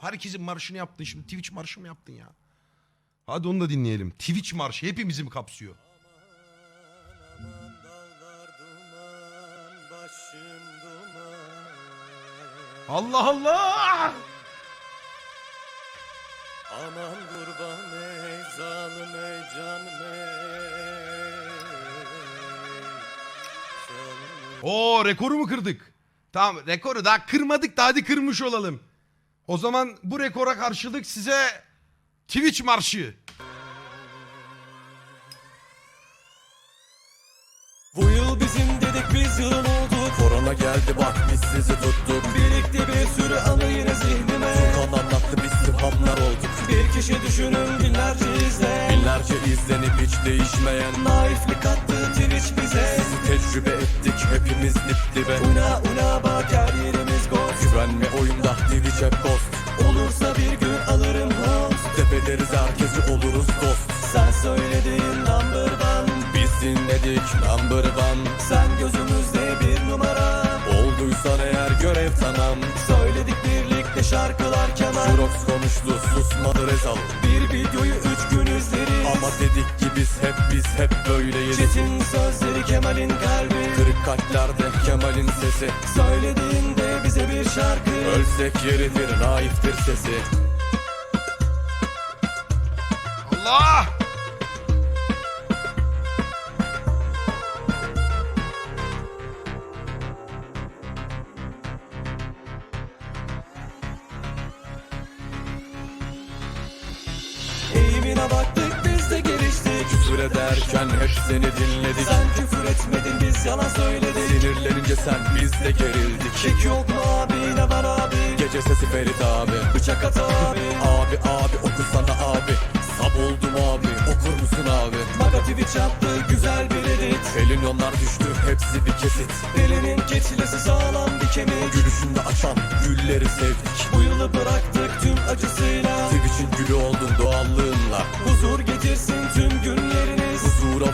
Herkesin marşını yaptın şimdi Twitch marşı mı yaptın ya? Hadi onu da dinleyelim. Twitch marşı hepimizi mi kapsıyor? Allah Allah! Aman kurban ey zalim ey canım ey. Oo rekoru mu kırdık? Tamam rekoru daha kırmadık da hadi kırmış olalım. O zaman bu rekora karşılık size Twitch marşı. Bu yıl bizim dedik biz yılın oldu Korona geldi bak biz sizi tuttuk. Birikti bir sürü anı yine zihnime. Furkan anlattı biz sıhamlar olduk. Bir kişi düşünün binlerce izle. Binlerce izlenip hiç değişmeyen. Naiflik attı Twitch bize. Sizi tecrübe ettik hepimiz dip dibe Una una bak her yerimiz ghost Güvenme oyunda Twitch hep ghost Biz dinledik number one. Sen gözümüzde bir numara. Olduysan eğer görev tamam. Söyledik birlikte şarkılar keman Jurox konuştu susmadı Rezal. Bir videoyu üç gün izleriz. Ama dedik ki biz hep biz hep böyleyiz. Çetin sözleri Kemal'in kalbi. Kırık kalplerde Kemal'in sesi. Söylediğinde bize bir şarkı. Ölsek yeridir naiftir sesi. Allah! Eğimine baktık biz de geliştik. Küfür ederken hep seni dinledik. Sen küfür etmedin biz yalan söyledik. Sinirlenince sen biz de gerildik. Çek yok mu abi? Ne var abi? Gece sesi Ferit abi. Bıçak at abi. Abi abi okusana abi. Sab oldum abi okur musun abi? Maga Twitch yaptı güzel bir edit. Felinyonlar düştü hepsi bir kesit. Delinin keçilesi sağlam bir kemik. Gülüşünde açan gülleri sevdik. Bu yılı bıraktık tüm acısıyla. Twitch'in gülü oldun doğallığınla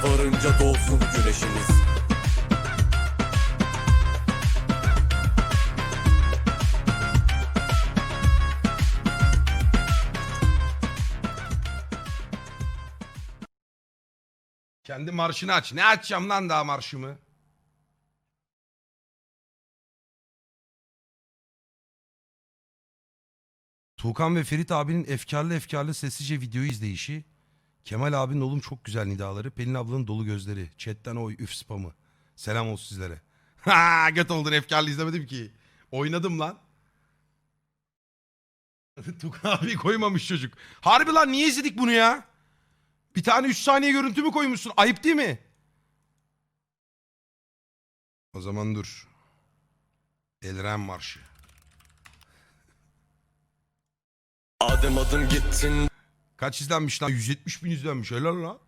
varınca dolsun güneşiniz Kendi marşını aç. Ne açacağım lan daha marşımı? Tuğkan ve Ferit abinin efkarlı efkarlı sessizce videoyu izleyişi. Kemal abinin oğlum çok güzel nidaları. Pelin ablanın dolu gözleri. Chatten oy üf spamı. Selam olsun sizlere. Ha göt oldun efkarlı izlemedim ki. Oynadım lan. Tuğkan abi koymamış çocuk. Harbi lan niye izledik bunu ya? Bir tane 3 saniye görüntü mü koymuşsun? Ayıp değil mi? O zaman dur. Elren Marşı. Adım adım gittin Kaç izlenmiş lan? 170 bin izlenmiş. Helal lan.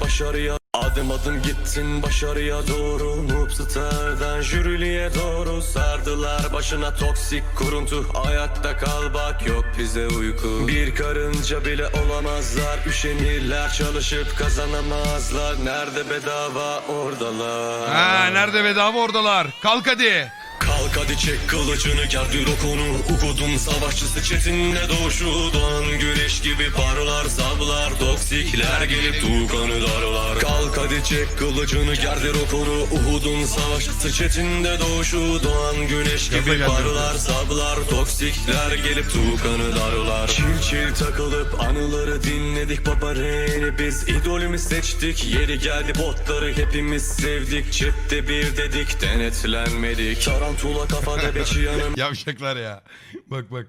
Başarıya adım adım gittin başarıya doğru Noobstar'dan jüriliğe doğru Sardılar başına toksik kuruntu Ayakta kal bak yok bize uyku Bir karınca bile olamazlar Üşenirler çalışıp kazanamazlar Nerede bedava oradalar Ha nerede bedava oradalar? Kalk hadi. Kalk hadi çek kılıcını gerdir o konu Ukudun savaşçısı çetinle doğuşu Doğan güneş gibi parlar sablar Toksikler gelip tuğkanı darlar. Kalk hadi çek kılıcını gerdir o konu Uhud'un savaşçısı çetinde doğuşu Doğan güneş gibi parlar sablar Toksikler gelip tuğkanı darlar. Çil çil takılıp anıları dinledik Baba Reyni biz. İdolümü seçtik Yeri geldi botları hepimiz sevdik. Çepte bir dedik denetlenmedik. Tarantula kafada beçi yanım Yavşaklar ya. bak bak.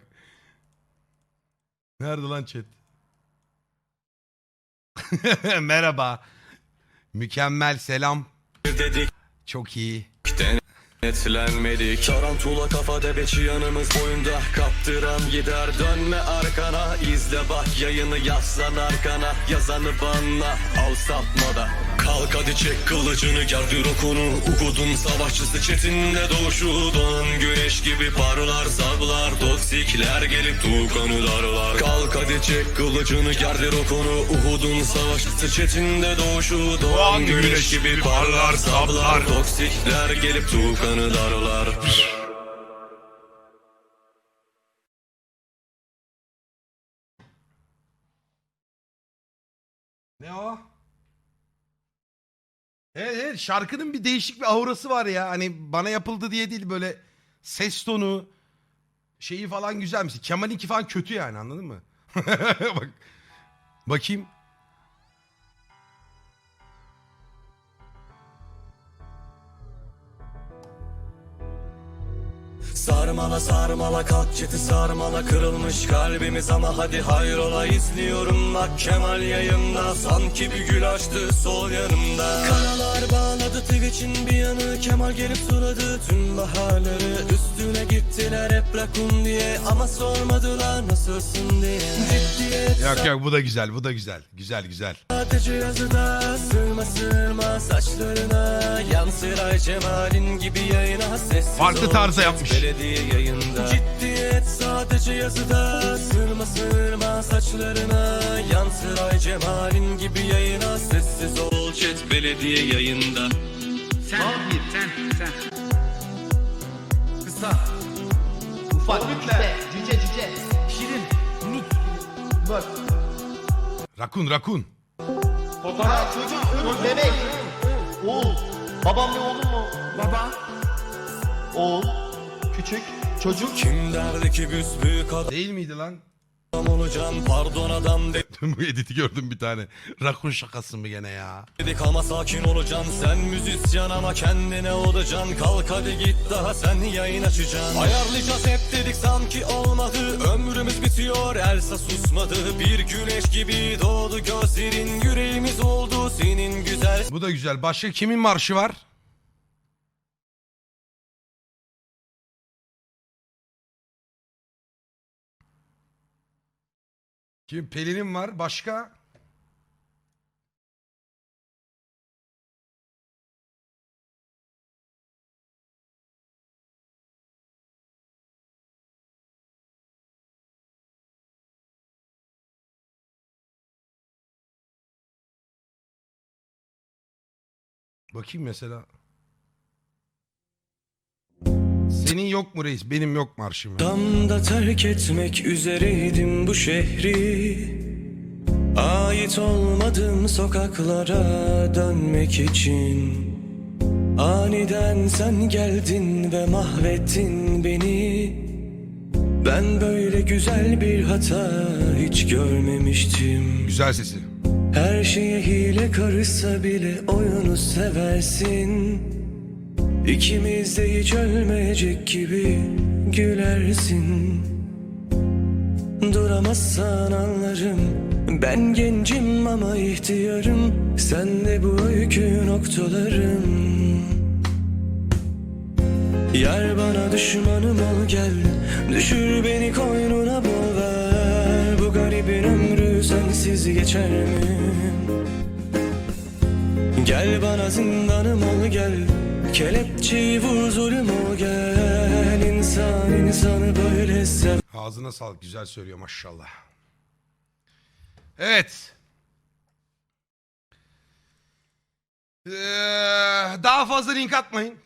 Nerede lan chat? Merhaba. Mükemmel selam. dedik Çok iyi. Denetlenmedik Tarantula kafada beçi yanımız boyunda. Kaptıran gider dönme arkana. İzle bak yayını yaslan arkana. Yazanı banla al sapmada Kalk hadi çek kılıcını gerdir okunu. Ukudun savaşçısı çetinde doğuşu. Doğan güneş gibi parlar sablar Toksikler gelip tuğkanı darlar. Kalk hadi çek kılıcını gerdir okunu. Uhud'un savaşçısı çetinde doğuşu. Doğan güneş gibi parlar sablar Toksikler gelip insanı darlar Ne o? Evet, evet şarkının bir değişik bir aurası var ya. Hani bana yapıldı diye değil böyle ses tonu şeyi falan güzelmiş. Kemal'inki falan kötü yani anladın mı? Bak bakayım. Sarmala sarmala kalk çeti sarmala kırılmış kalbimiz ama hadi hayrola izliyorum. Bak Kemal yayında sanki bir gül açtı sol yanımda. Kanalar bağladı Twitch'in bir yanı Kemal gelip suladı tüm baharları Üstüne gittiler hep rakun diye ama sormadılar nasılsın diye Ciddiyet Yok yok bu da güzel bu da güzel. Güzel güzel. Sadece yazıda sırma sırma saçlarına Yansır ay cemalin gibi yayına Sessiz Farklı ol, tarzda chat yapmış. Belediye yayında Ciddiyet sadece yazıda Sırma sırma saçlarına Yansır ay cemalin gibi yayına Sessiz ol chat belediye yayında Sen, sen, sen. Kısa Ufak cüce, cüce cüce. Şirin, minik. Bak. Rakun rakun. Ha çocuk, çocuk bebek. Oğul. Babam ne oğlum mu? Baba. Oğul. Küçük. Çocuk. Kim derdi ki büsbüyük Değil miydi lan? Olacaksın Pardon adam Dün bu editi gördüm bir tane. Rakun şakası mı gene ya? dedik ama sakin olacaksın Sen müzisyen ama kendine olacaksın Kalk hadi git daha sen yayın açacaksın. Ayarlayacağız hep dedik sanki olmadı. Ömrümüz bitiyor. Elsa susmadı. Bir güneş gibi doğdu. Gözlerin Yüreğimiz oldu. Senin güzel Bu da güzel. Başka kimin marşı var? Kim? Pelin'in var. Başka? Bakayım mesela. Senin yok mu reis? Benim yok marşım. Damda terk etmek üzereydim bu şehri Ait olmadığım sokaklara dönmek için Aniden sen geldin ve mahvettin beni Ben böyle güzel bir hata hiç görmemiştim Güzel sesi. Her şeye hile karışsa bile oyunu seversin İkimiz de hiç ölmeyecek gibi gülersin. Duramazsan anlarım. Ben gencim ama ihtiyarım. Sen de bu öykü noktalarım. Yar bana düşmanım ol gel. Düşür beni koynuna bul ver. Bu garibin ömrü sensiz geçer mi? Gel bana zindanım ol gel Kelepçeyi vur zulüm ol gel İnsan insanı böyle sev Ağzına sağlık. Güzel söylüyor maşallah. Evet. Ee, daha fazla link atmayın.